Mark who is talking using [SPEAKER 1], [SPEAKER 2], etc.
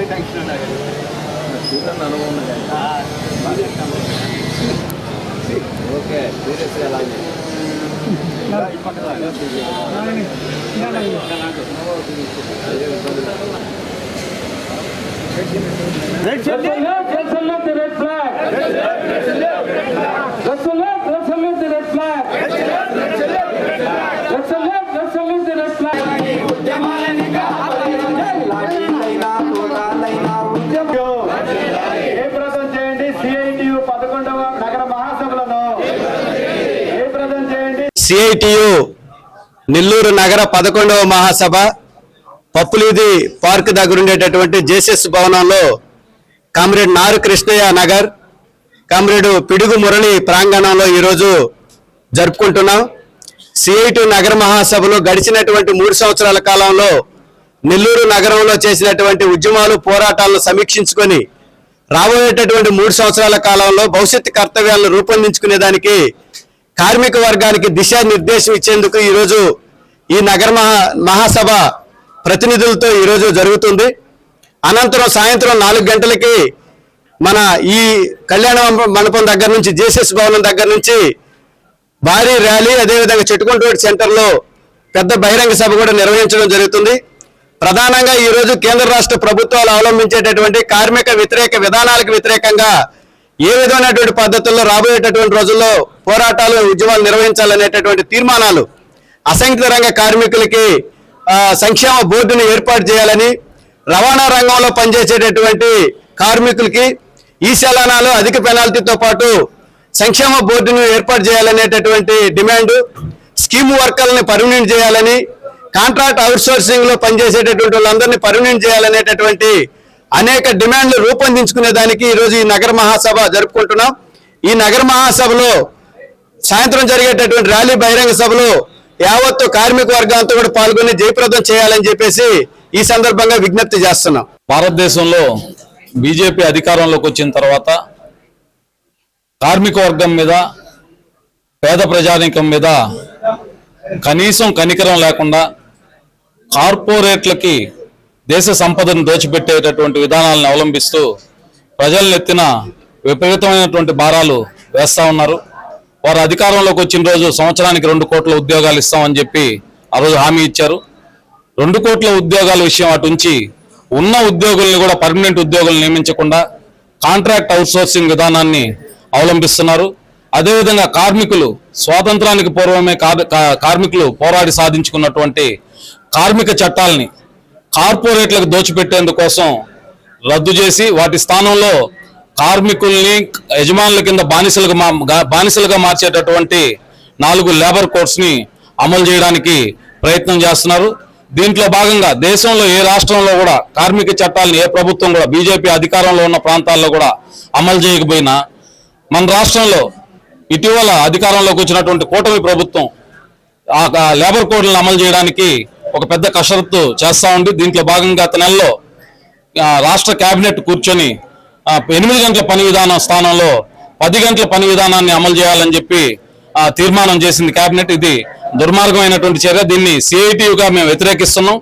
[SPEAKER 1] వాళ్ళకి శాంక్షన్ ఉన్నారు సీజన్ అనుభవం ఓకే సీరియస్గా అలాగే Red shirt left, red shirt left, red flag. Red shirt left, red flag.
[SPEAKER 2] CITU Nellore నగర పదకొండవ మహాసభ పప్పులీది పార్క్ దగ్గర ఉండేటటువంటి జేసెస్ భవనంలో కామ్రేడ్ నారు కృష్ణయ్య నగర్ కామ్రేడు పిడుగు మురళి ప్రాంగణంలో ఈరోజు జరుపుకుంటున్నాం. సిఐటి నగర మహాసభలో గడిచినటువంటి మూడు సంవత్సరాల కాలంలో నెల్లూరు నగరంలో చేసినటువంటి ఉద్యమాలు పోరాటాలను సమీక్షించుకొని రాబోయేటటువంటి మూడు సంవత్సరాల కాలంలో భవిష్యత్ కర్తవ్యాలను రూపొందించుకునే దానికి కార్మిక వర్గానికి దిశానిర్దేశం ఇచ్చేందుకు ఈరోజు ఈ నగర మహా మహాసభ ప్రతినిధులతో ఈరోజు జరుగుతుంది. అనంతరం సాయంత్రం నాలుగు గంటలకి మన ఈ కళ్యాణ మండపం దగ్గర నుంచి జేసెస్ భవనం దగ్గర నుంచి భారీ ర్యాలీ అదేవిధంగా చెట్టుకుంట సెంటర్లో పెద్ద బహిరంగ సభ కూడా నిర్వహించడం జరుగుతుంది. ప్రధానంగా ఈరోజు కేంద్ర రాష్ట్ర ప్రభుత్వాలు అవలంబించేటటువంటి కార్మిక వ్యతిరేక విధానాలకు వ్యతిరేకంగా ఏ విధమైనటువంటి పద్ధతుల్లో రాబోయేటటువంటి రోజుల్లో పోరాటాలు ఉద్యమాలు నిర్వహించాలనేటటువంటి తీర్మానాలు అసంఖ్యత రంగ కార్మికులకి సంక్షేమ బోర్డుని ఏర్పాటు చేయాలని రవాణా రంగంలో పనిచేసేటటువంటి కార్మికులకి ఈ చలనాలు అధిక పెనాల్టీతో పాటు సంక్షేమ బోర్డును ఏర్పాటు చేయాలనేటటువంటి డిమాండ్ స్కీమ్ వర్కర్లని పర్మినెంట్ చేయాలని కాంట్రాక్ట్ అవుట్సోర్సింగ్లో పనిచేసేటటువంటి వాళ్ళందరినీ పర్మినెంట్ చేయాలనేటటువంటి అనేక డిమాండ్లు రూపొందించుకునే దానికి ఈ రోజు ఈ నగర మహాసభ జరుపుకుంటున్నాం. ఈ నగర మహాసభలో సాయంత్రం జరిగేటటువంటి ర్యాలీ బహిరంగ సభలో యావత్తు కార్మిక వర్గాంతో కూడా పాల్గొని జయప్రదం చేయాలని చెప్పేసి ఈ సందర్భంగా విజ్ఞప్తి చేస్తున్నాం.
[SPEAKER 3] భారతదేశంలో బీజేపీ అధికారంలోకి వచ్చిన తర్వాత కార్మిక వర్గం మీద పేద ప్రజానీకం మీద కనీసం కనికరం లేకుండా కార్పొరేట్లకి దేశ సంపదను దోచిపెట్టేటటువంటి విధానాలను అవలంబిస్తూ ప్రజలను ఎత్తిన విపరీతమైనటువంటి భారాలు వేస్తా ఉన్నారు. వారు అధికారంలోకి వచ్చిన రోజు సంవత్సరానికి రెండు కోట్ల ఉద్యోగాలు ఇస్తామని చెప్పి ఆ రోజు హామీ ఇచ్చారు. రెండు కోట్ల ఉద్యోగాల విషయం అటుంచి ఉన్న ఉద్యోగుల్ని కూడా పర్మనెంట్ ఉద్యోగులు నియమించకుండా కాంట్రాక్ట్ అవుట్సోర్సింగ్ విధానాన్ని అవలంబిస్తున్నారు. అదేవిధంగా కార్మికులు స్వాతంత్రానికి పూర్వమే కా- కార్మికులు పోరాడి సాధించుకున్నటువంటి కార్మిక చట్టాలని కార్పొరేట్లకు దోచిపెట్టేందుకోసం రద్దు చేసి వాటి స్థానంలో కార్మికుల్ని యజమానుల కింద బానిసలుగా మా- బానిసలుగా మార్చేటటువంటి నాలుగు లేబర్ కోడ్స్ని అమలు చేయడానికి ప్రయత్నం చేస్తున్నారు. దీంట్లో భాగంగా దేశంలో ఏ రాష్ట్రంలో కూడా కార్మిక చట్టాలను ఏ ప్రభుత్వం కూడా బీజేపీ అధికారంలో ఉన్న ప్రాంతాల్లో కూడా అమలు చేయకపోయినా మన రాష్ట్రంలో ఇటీవల అధికారంలోకి వచ్చినటువంటి కూటమి ప్రభుత్వం ఆ ఆ లేబర్ కోడ్లను అమలు చేయడానికి ఒక పెద్ద కసరత్తు చేస్తా ఉంది దీంట్లో భాగంగా గత నెలలో రాష్ట్ర కేబినెట్ కూర్చొని ఎనిమిది గంటల పని విధానం స్థానంలో పది గంటల పని విధానాన్ని అమలు చేయాలని చెప్పి ఆ, తీర్మానం చేసింది కేబినెట్ ఇది దుర్మార్గమైనటువంటి చర్య. దీన్ని సిఐటియుగా మేము వ్యతిరేకిస్తున్నాం.